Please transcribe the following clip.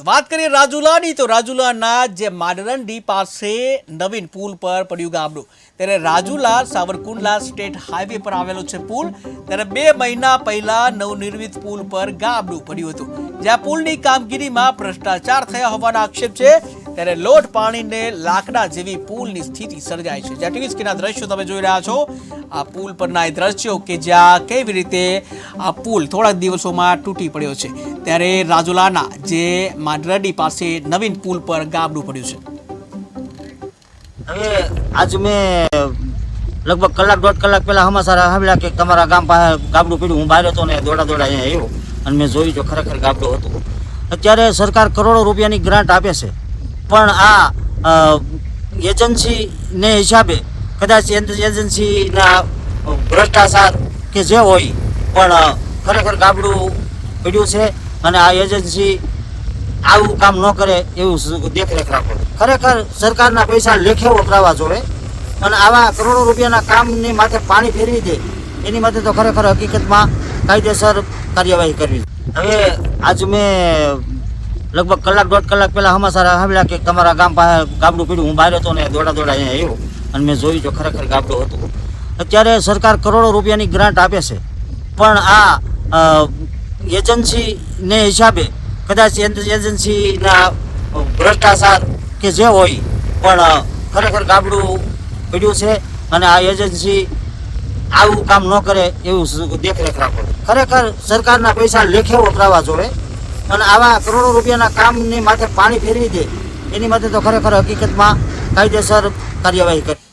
તો વાત કરીએ રાજુલાની, તો રાજુલાના જે માડરંડી પાસે નવીન પુલ પર પડ્યું ગામડું. ત્યારે રાજુલા સાવરકુંડલા સ્ટેટ હાઈવે પર આવેલો છે પુલ. ત્યારે બે મહિના પહેલા નવનિર્મિત પુલ પર ગામડું પડ્યું હતું. જ્યાં પુલની કામગીરીમાં ભ્રષ્ટાચાર થયા હોવાના આક્ષેપ છે. ત્યારે લોટ પાણીને લાકડા જેવી પુલની સ્થિતિ સર્જાય છે. જ્યાં ટીવી સ્ક્રીનના દ્રશ્યો તમે જોઈ રહ્યા છો, આ પુલ પરના એ દ્રશ્યો કે જ્યાં કેવી રીતે આ પુલ થોડાક દિવસોમાં તૂટી પડ્યો છે. ત્યારે રાજુલાના જે માંડરડી પાસે નવીન પુલ પર ગાબડું પડ્યું છે. હવે આજ મેં લગભગ કલાક દોઢ કલાક પહેલાં સમાચાર સાંભળ્યા કે તમારા ગામ પાસે ગાબડું પીડ્યું. હું બહાર હતો ને દોડા દોડા અહીંયા આવ્યો. અને મેં જોયું જો ખરેખર ગાબડું હતું. અત્યારે સરકાર કરોડો રૂપિયાની ગ્રાન્ટ આપે છે. પણ આ એજન્સીને હિસાબે કદાચ એજ- એજન્સીના ભ્રષ્ટાચાર કે જે હોય, પણ ખરેખર ગાબડું પડ્યું છે અને આ એજન્સી આવું કામ ન કરે એવું દેખરેખ રાખો. ખરેખર સરકારના પૈસા લેખે વપરાવા જોવે અને આવા કરોડો રૂપિયાના કામની માથે પાણી ફેરવી દે, એની માટે તો ખરેખર હકીકતમાં કાયદેસર કાર્યવાહી કરવી. હવે આજ મેં લગભગ કલાક દોઢ કલાક પહેલા સારા આવ્યા કે તમારા ગામ પાસે ગાબડું પડ્યું હું બહાર હતો ને દોડા દોડા અહીંયા આવ્યો અને મેં જોયું જો ખરેખર ગાબડું હતું. અત્યારે સરકાર કરોડો રૂપિયાની ગ્રાન્ટ આપે છે. પણ આ એજન્સીને હિસાબે કદાચ એજ- એજન્સીના ભ્રષ્ટાચાર કે જે હોય, પણ ખરેખર ગાબડું પીડ્યું છે અને આ એજન્સી આવું કામ ન કરે એવું દેખરેખ રાખો. ખરેખર સરકારના પૈસા લેખે વપરાવા જોવે. અને આવા કરોડો રૂપિયાના કામની માથે પાણી ફેરવી દે. એની માટે તો ખરેખર હકીકતમાં કાયદેસર કાર્યવાહી કરે.